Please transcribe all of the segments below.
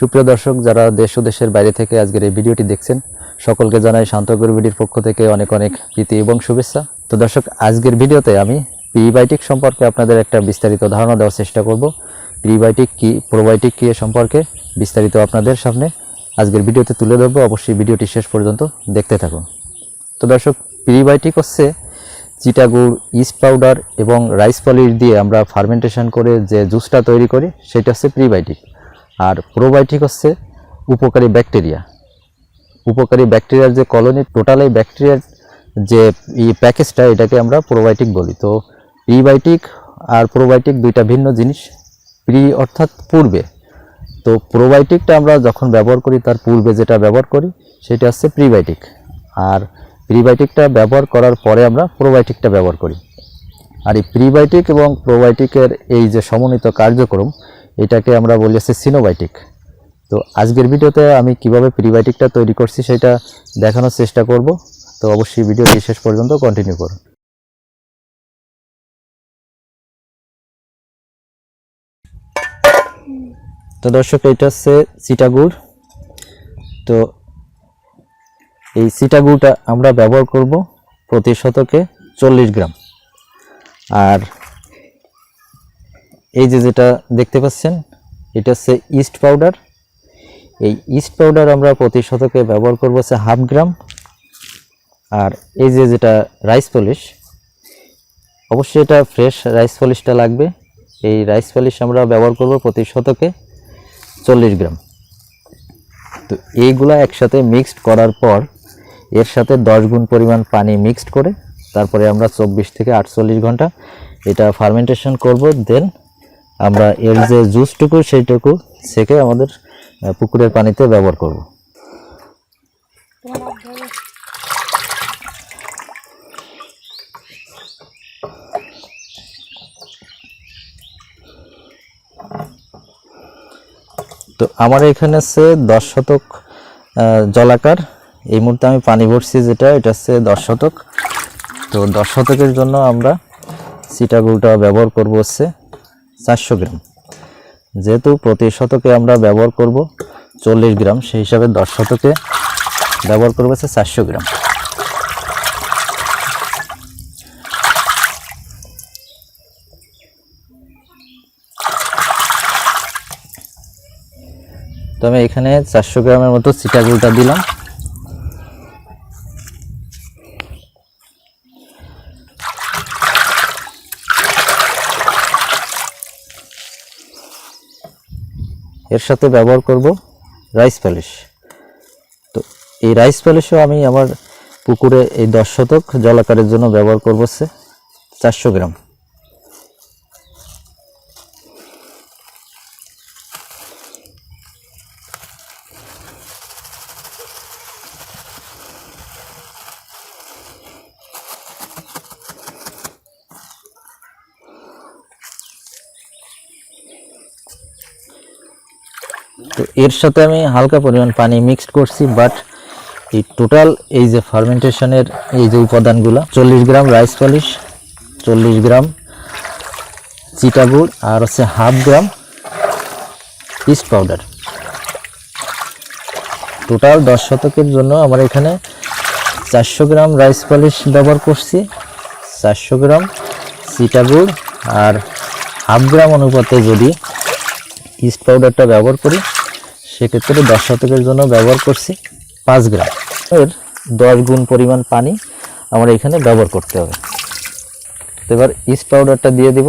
সুপ্রিয় দর্শক, যারা দেশ ও দেশের বাইরে থেকে আজকের এই ভিডিওটি দেখছেন, সকলকে জানাই শান্তগুরু ভিডিওর পক্ষ থেকে অনেক অনেক প্রীতি এবং শুভেচ্ছা। তো দর্শক, আজকের ভিডিওতে আমি প্রিবায়োটিক সম্পর্কে আপনাদের একটা বিস্তারিত ধারণা দেওয়ার চেষ্টা করব। প্রিবায়োটিক কি, প্রোবায়োটিক কি সম্পর্কে বিস্তারিত আপনাদের সামনে আজকের ভিডিওতে তুলে ধরবো। অবশ্যই ভিডিওটি শেষ পর্যন্ত দেখতে থাকুন। তো দর্শক, প্রিবায়োটিক হচ্ছে চিটাগুড় ইস্ট পাউডার এবং রাইস পলিশ দিয়ে আমরা ফার্মেন্টেশন করে যে জুসটা তৈরি করি, সেটা হচ্ছে প্রিবায়োটিক। আর প্রোবায়োটিক হচ্ছে উপকারী ব্যাকটেরিয়া উপকারী ব্যাকটেরিয়ার যে কলোনি টোটাল এই ব্যাকটেরিয়ার যে ই প্যাকেজটা এটাকে আমরা প্রোবায়োটিক বলি। তো প্রিবায়োটিক আর প্রোবায়োটিক দুইটা ভিন্ন জিনিস। প্রি অর্থাৎ পূর্বে। তো প্রোবায়োটিকটা আমরা যখন ব্যবহার করি, তার পূর্বে যেটা ব্যবহার করি, সেটা হচ্ছে প্রিবায়োটিক আর প্রিবায়োটিকটা ব্যবহার করার পরে আমরা প্রোবায়োটিকটা ব্যবহার করি। আর এই প্রিবায়োটিক এবং প্রোবায়োটিকের এই যে সমন্বিত কার্যক্রম এটাকে আমরা বলি হচ্ছে সিনোবায়োটিক। তো আজকের ভিডিওতে আমি কীভাবে প্রিবায়োটিকটা তৈরি করছি সেটা দেখানোর চেষ্টা করব। তো অবশ্যই ভিডিওটি শেষ পর্যন্ত কন্টিনিউ করুন। তো দর্শক, এটা হচ্ছে চিটাগুড় তো এই চিটাগুড়টা আমরা ব্যবহার করব প্রতি শতকে চল্লিশ গ্রাম। আর এই যে যেটা দেখতে পাচ্ছেন, এটা হচ্ছে ইস্ট পাউডার এই ইস্ট পাউডার আমরা প্রতি শতকে ব্যবহার করব হচ্ছে হাফ গ্রাম আর এই যে যেটা রাইস পলিশ অবশ্যই এটা ফ্রেশ রাইস পলিশটা লাগবে। এই রাইস পলিশ আমরা ব্যবহার করব প্রতি শতকে চল্লিশ গ্রাম তো এইগুলা একসাথে মিক্সড করার পর, এর সাথে দশ গুণ পরিমাণ পানি মিক্সড করে, তারপরে আমরা চব্বিশ থেকে আটচল্লিশ ঘণ্টা এটা ফার্মেন্টেশন করব। দেন আমরা এর যে জুসটুকু, সেইটুকু সেকে আমাদের পুকুরের পানিতে ব্যবহার করব। তো আমার এখানে আছে দশ শতক জলাকার। এই মুহূর্তে আমি পানি ভরছি যেটা, এটা হচ্ছে দশ শতক। তো দশ শতকের জন্য আমরা সিটাগুলটা ব্যবহার করব হচ্ছে চারশো গ্রাম। যেহেতু প্রতি শতকে আমরা ব্যবহার করব চল্লিশ গ্রাম, সেই হিসাবে দশ শতকে ব্যবহার করব হচ্ছে চারশো গ্রাম। তো আমি এখানে চারশো গ্রামের মতো সিটাগুলটা দিলাম। এর সাথে ব্যবহার করব রাইস পলিশ। তো এই রাইস পলিশও আমি আমার পুকুরে এই দশ শতক জলাকারের জন্য ব্যবহার করব সে চারশো গ্রাম। তো এর সাথে আমি হালকা পরিমাণ পানি মিক্সড করছি বাট এই টোটাল এই যে ফার্মেন্টেশনের এই যে উপাদানগুলো, চল্লিশ গ্রাম রাইস পলিশ চল্লিশ গ্রাম চিটাগুড় আর হচ্ছে half gram yeast powder total দশ শতকের জন্য আমার এখানে চারশো গ্রাম রাইস পলিশ ব্যবহার করছি, চারশো গ্রাম চিটাগুড় আর হাফ গ্রাম অনুপাতে যদি ইস্ট পাউডারটা ব্যবহার করি, সেক্ষেত্রে দশ শতকের জন্য ব্যবহার করছি পাঁচ গ্রাম। এর দশ গুণ পরিমাণ পানি আমরা এখানে ব্যবহার করতে হবে। এবার ইস্ট পাউডারটা দিয়ে দিব।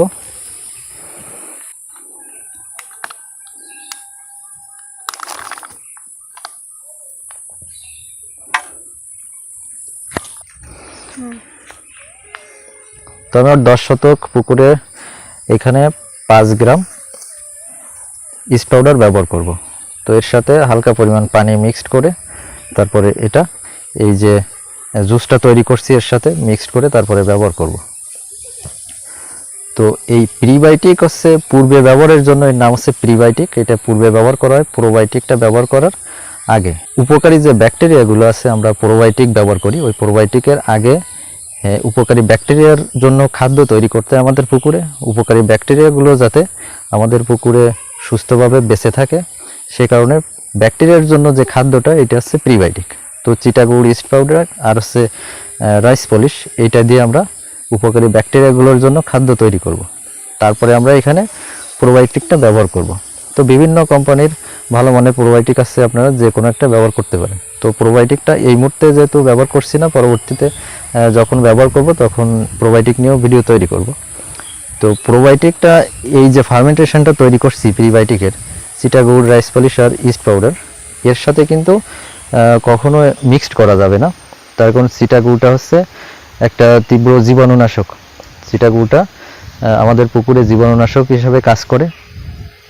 তো আমার দশ শতক পুকুরে এখানে পাঁচ গ্রাম ইস্ট পাউডার ব্যবহার করব। তো এর সাথে হালকা পরিমাণ পানি মিক্সড করে তারপরে এটা এই যে জুসটা তৈরি করছি এর সাথে মিক্সড করে তারপরে ব্যবহার করব। তো এই প্রিবায়োটিক হচ্ছে পূর্বে ব্যবহারের জন্য এর নাম হচ্ছে প্রিবায়োটিক এটা পূর্বে ব্যবহার করা হয় প্রোবায়োটিকটা ব্যবহার করার আগে। উপকারী যে ব্যাকটেরিয়াগুলো আছে আমরা প্রোবায়োটিক ব্যবহার করি। ওই প্রোবায়োটিকের আগে হ্যাঁ, উপকারী ব্যাকটেরিয়ার জন্য খাদ্য তৈরি করতে আমাদের পুকুরে। উপকারী ব্যাকটেরিয়াগুলো যাতে আমাদের পুকুরে সুস্থভাবে বেঁচে থাকে, সে কারণে ব্যাকটেরিয়ার জন্য যে খাদ্যটা, এটা হচ্ছে প্রিবায়োটিক তো চিটাগুড় ইস্ট পাউডার আর হচ্ছে রাইস পলিশ এইটা দিয়ে আমরা উপকারী ব্যাকটেরিয়াগুলোর জন্য খাদ্য তৈরি করব। তারপরে আমরা এখানে প্রোবায়োটিকটা ব্যবহার করব। তো বিভিন্ন কোম্পানির ভালো মানের প্রোবায়োটিক আছে আপনারা যে কোনো একটা ব্যবহার করতে পারেন তো প্রোবায়োটিকটা এই মুহূর্তে যেহেতু ব্যবহার করছি না, পরবর্তীতে যখন ব্যবহার করব তখন প্রোবায়োটিক নিয়েও ভিডিও তৈরি করব তো প্রোবায়োটিকটা এই যে ফার্মেন্টেশনটা তৈরি করছি প্রিবায়োটিকের চিটাগুড় রাইস পলিশ আর ইস্ট পাউডার এর সাথে কিন্তু কখনো মিক্সড করা যাবে না। তার কারণ চিটাগুড়টা হচ্ছে একটা তীব্র জীবাণুনাশক। চিটাগুড়টা আহ, আমাদের পুকুরে জীবাণুনাশক হিসাবে কাজ করে।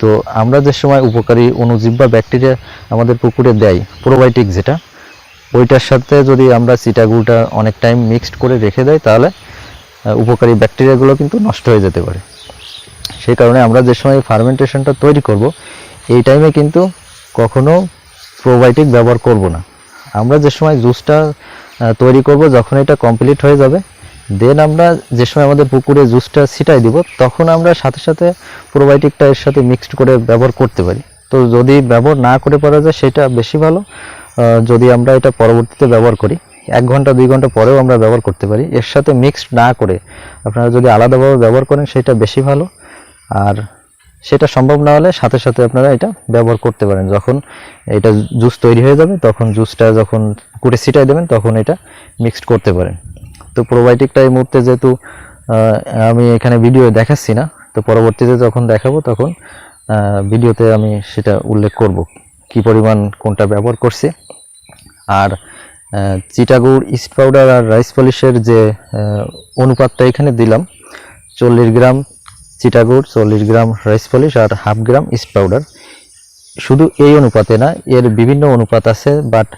তো আমরা যে সময় উপকারী অণুজীব বা ব্যাকটেরিয়া আমাদের পুকুরে দেয় প্রোবায়োটিক যেটা ওইটার সাথে যদি আমরা চিটাগুড়টা অনেক টাইম মিক্সড করে রেখে দেয় তাহলে উপকারী ব্যাকটেরিয়াগুলো কিন্তু নষ্ট হয়ে যেতে পারে। সেই কারণে আমরা যে সময় ফার্মেন্টেশনটা তৈরি করব, এই টাইমে কিন্তু কখনো প্রোবায়োটিক ব্যবহার করব না। আমরা যে সময় জুসটা তৈরি করব, যখন এটা কমপ্লিট হয়ে যাবে দেন আমরা যে সময় আমাদের পুকুরে জুসটা ছিটাই দিব, তখন আমরা সাথে সাথে প্রোবায়োটিকটা এর সাথে মিক্সড করে ব্যবহার করতে পারি। তো যদি ব্যবহার না করে পারা যায়, সেটা বেশি ভালো। যদি আমরা এটা পরবর্তীতে ব্যবহার করি। এক ঘণ্টা, দুই ঘণ্টা পরেও আমরা ব্যবহার করতে পারি। এর সাথে মিক্সড না করে আপনারা যদি আলাদাভাবে ব্যবহার করেন, সেটা বেশি ভালো। আর সেটা সম্ভব না হলে সাথে সাথে আপনারা এটা ব্যবহার করতে পারেন। যখন এটা জুস তৈরি হয়ে যাবে, তখন জুসটা যখন কুটে ছিটাই দেবেন, তখন এটা মিক্সড করতে পারেন। তো প্রোবায়োটিকটা এই মুহূর্তে যেহেতু আমি এখানে ভিডিও দেখাচ্ছি না, তো পরবর্তীতে যখন দেখাবো, তখন ভিডিওতে আমি সেটা উল্লেখ করব। কি পরিমাণ কোনটা ব্যবহার করছি। আর চিটাগুড় ইস্ট পাউডার আর রাইস পলিশের যে অনুপাতটা এখানে দিলাম, চল্লিশ গ্রাম চিটাগুড় চল্লিশ গ্রাম রাইস পলিশ আর হাফ গ্রাম ইস্ট পাউডার। শুধু এই অনুপাতে না, এর বিভিন্ন অনুপাত আছে বাট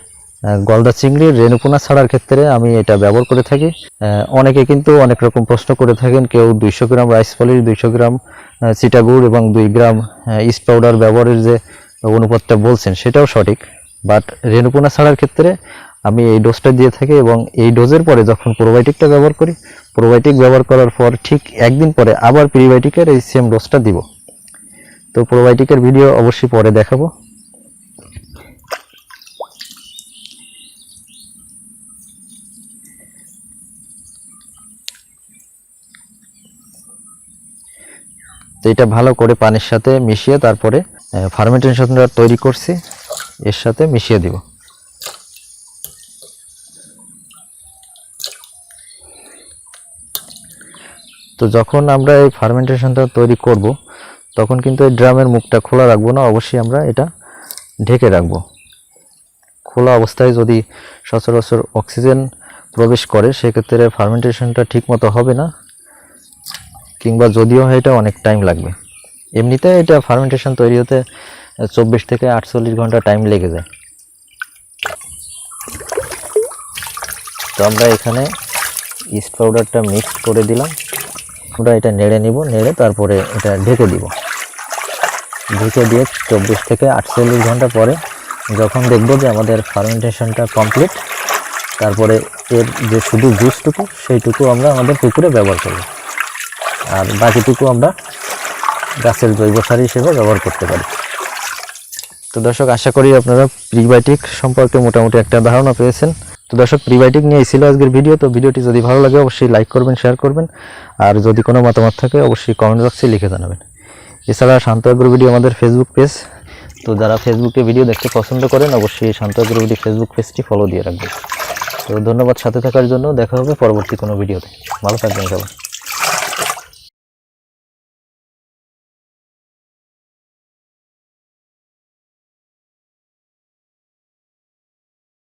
গলদা চিংড়ির রেণুপোনা ছাড়ার ক্ষেত্রে আমি এটা ব্যবহার করে থাকি। অনেকে কিন্তু অনেক রকম প্রশ্ন করে থাকেন, কেউ দুইশো গ্রাম রাইস পলিশ, দুইশো গ্রাম চিটাগুড় এবং দুই গ্রাম ইস্ট পাউডার ব্যবহারের যে অনুপাতটা বলছেন, সেটাও সঠিক। বাট রেণুপোনা ছাড়ার ক্ষেত্রে আমি এই ডোজটা দিয়ে থাকি এবং এই ডোজের পরে যখন প্রোবায়োটিকটা ব্যবহার করি প্রোবায়োটিক ব্যবহার করার পর ঠিক একদিন পরে আবার প্রিবায়োটিকের এই সেম ডোজটা দিব। তো প্রোবায়োটিকের ভিডিও অবশ্যই পরে দেখাবো। তো এটা ভালো করে পানির সাথে মিশিয়ে তারপরে ফার্মেন্টেশনটা তৈরি করছি। এর সাথে মিশিয়ে দিব। তো যখন আমরা এই ফার্মেন্টেশনটা তৈরি করব, তখন কিন্তু এই ড্রামের মুখটা খোলা রাখব না, অবশ্যই আমরা এটা ঢেকে রাখব। খোলা অবস্থায় যদি সচরাচর অক্সিজেন প্রবেশ করে, সেক্ষেত্রে ফার্মেন্টেশনটা ঠিকমতো হবে না, কিংবা যদিও হয় এটা অনেক টাইম লাগবে। এমনিতে এটা ফার্মেন্টেশন তৈরি হতে চব্বিশ থেকে আটচল্লিশ ঘণ্টা টাইম লেগে যায়। তো আমরা এখানে ইস্ট পাউডারটা মিক্স করে দিলাম। আমরা এটা নেড়ে নিব, নেড়ে তারপরে এটা ঢেকে দিব। ঢেকে দিয়ে চব্বিশ থেকে আটচল্লিশ ঘণ্টা পরে যখন দেখব যে আমাদের ফার্মেন্টেশনটা কমপ্লিট, তারপরে এর যে শুধু জুসটুকু, সেইটুকু আমরা আমাদের পুকুরে ব্যবহার করব। আর বাকিটুকু আমরা গাছের জৈব সার হিসেবে ব্যবহার করতে পারি। তো দর্শক, আশা করি আপনারা প্রিবায়োটিক সম্পর্কে মোটামুটি একটা ধারণা পেয়েছেন। তো দর্শক প্রিবায়োটিক নিয়ে ছিল আজকের ভিডিও। তো ভিডিওটি যদি ভালো লাগে, অবশ্যই লাইক করবেন, শেয়ার করবেন। আর যদি কোনো মতামত থাকে, অবশ্যই কমেন্ট বক্সে লিখে জানাবেন। এছাড়া শান্ত আগ্রহ ভিডিও আমাদের ফেসবুক পেজ তো যারা ফেসবুকে ভিডিও দেখতে পছন্দ করেন, অবশ্যই শান্ত আগ্রহ ভিডিও ফেসবুক পেজটি ফলো দিয়ে রাখবেন। তো ধন্যবাদ সাথে থাকার জন্য। দেখা হবে পরবর্তী কোনো ভিডিওতে। ভালো থাকবেন সবাই।